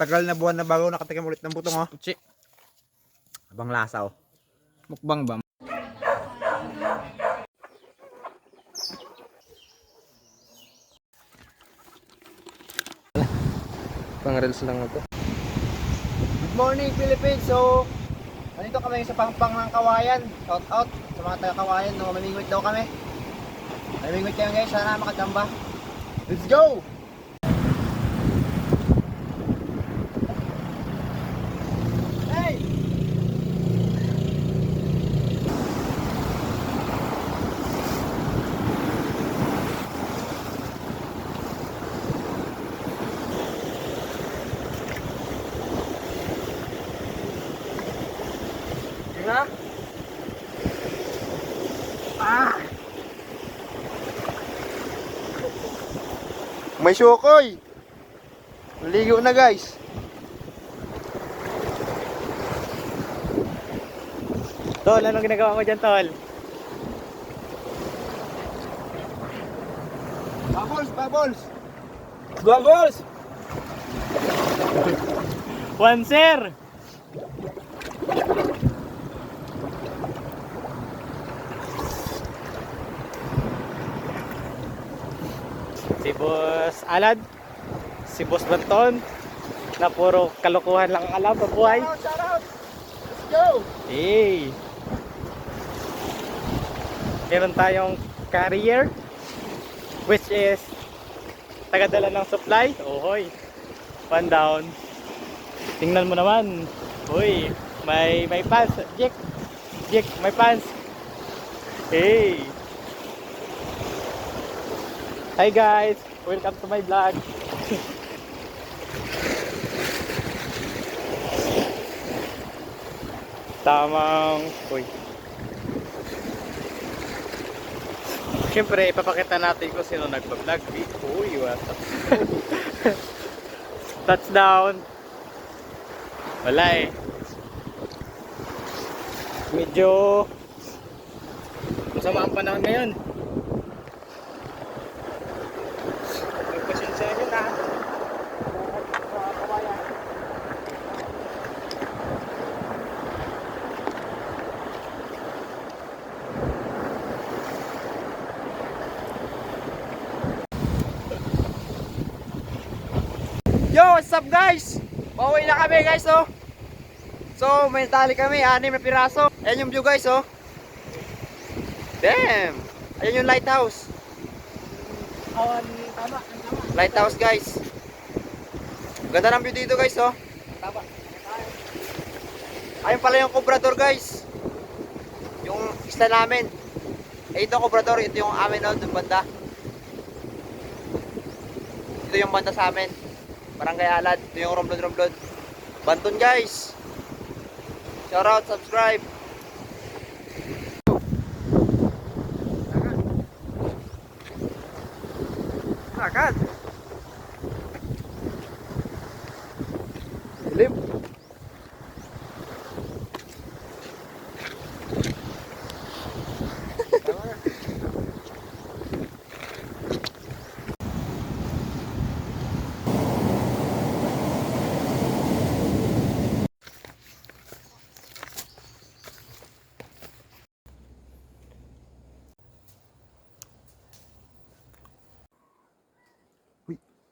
Tagal na buwan na bago nakatikim ulit ng butong oh. Chi. Abang lasa oh. Mukbang ba? Pang reels lang ito. Good morning Philippines! So, nandito kami sa Pangpang ng Kawayan. Shout out sa mga taga Kawayan. No, mamingwit daw kami. Mamingwit kayo guys. Sana makagamba. Let's go! Hey! Diba? Ah! May sukoy! Ligo na guys! Tol, anong ginagawa mo dyan, Tol? Bubbles! Bubbles! Bubbles! One, sir! Si Boss Alad, si Boss Banton, na puro kalokohan lang ang alam sa buhay. Shout out! Let's go! Hey! Meron tayong carrier which is tagadala ng supply. Ohoy. One down. Tingnan mo naman. Uy, may may pants. Jake. Jake, may pants. Hey. Hi guys. Welcome to my vlog. Tamang, uy. Siyempre, ipapakita natin kung sino nagpa-vlog. Uy, what? Touchdown. Wala eh. Medyo masama ang panahon ngayon. What's up guys? Pauwi na kami guys oh. So, may tali kami, anim na piraso. Ayan yung view guys oh. Damn! Ayan yung lighthouse. Tama. Lighthouse guys. Ganda ng view dito guys oh. Ayun pala yung Cobrador guys. Yung isla namin. Eh ito Cobrador, ito yung amin oh, dun banda. Ito yung banda sa amin. Barangay Alad, ito yung Romblon. Banton guys. Shout out, subscribe. Agad. Dilim.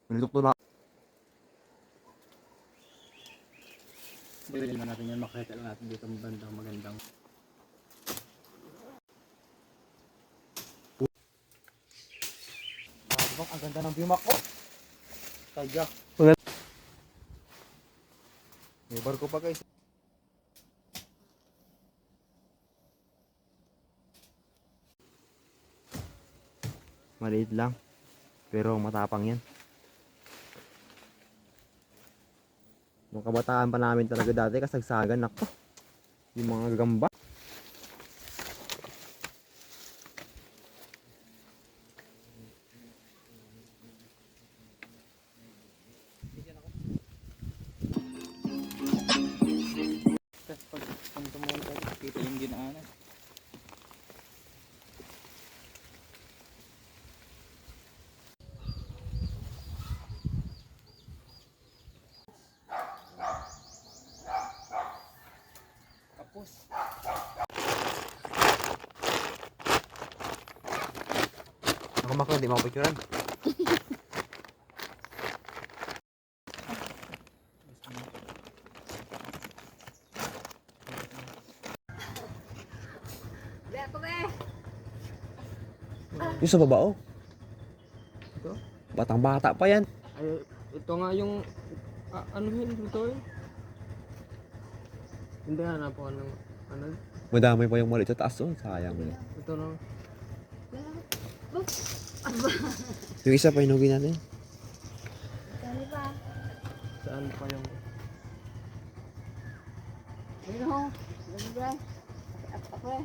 Minutok to na. Dili na natin yan, makita lang natin dito ang bandang magandang. Abang, ang ganda ng bimak ko. Kaya. May barko pa guys. Maliit lang. Pero matapang yan. Nung kabataan pa namin talaga dati, kasagsagan ako. Yung mga gamba. Ako mako, hindi mo picturean. Yung sa baba, oh. Ito? Batang bata pa yan. Ay, ito nga yung ah, ano yun ito eh. Hindi hanap ako ng ano. Madami pa yung maliit sa taas, oh. Sayang. Ito na. Yung isa pa hinugin natin. Saan pa yung Ayun ho. Ganun ba? Ako eh.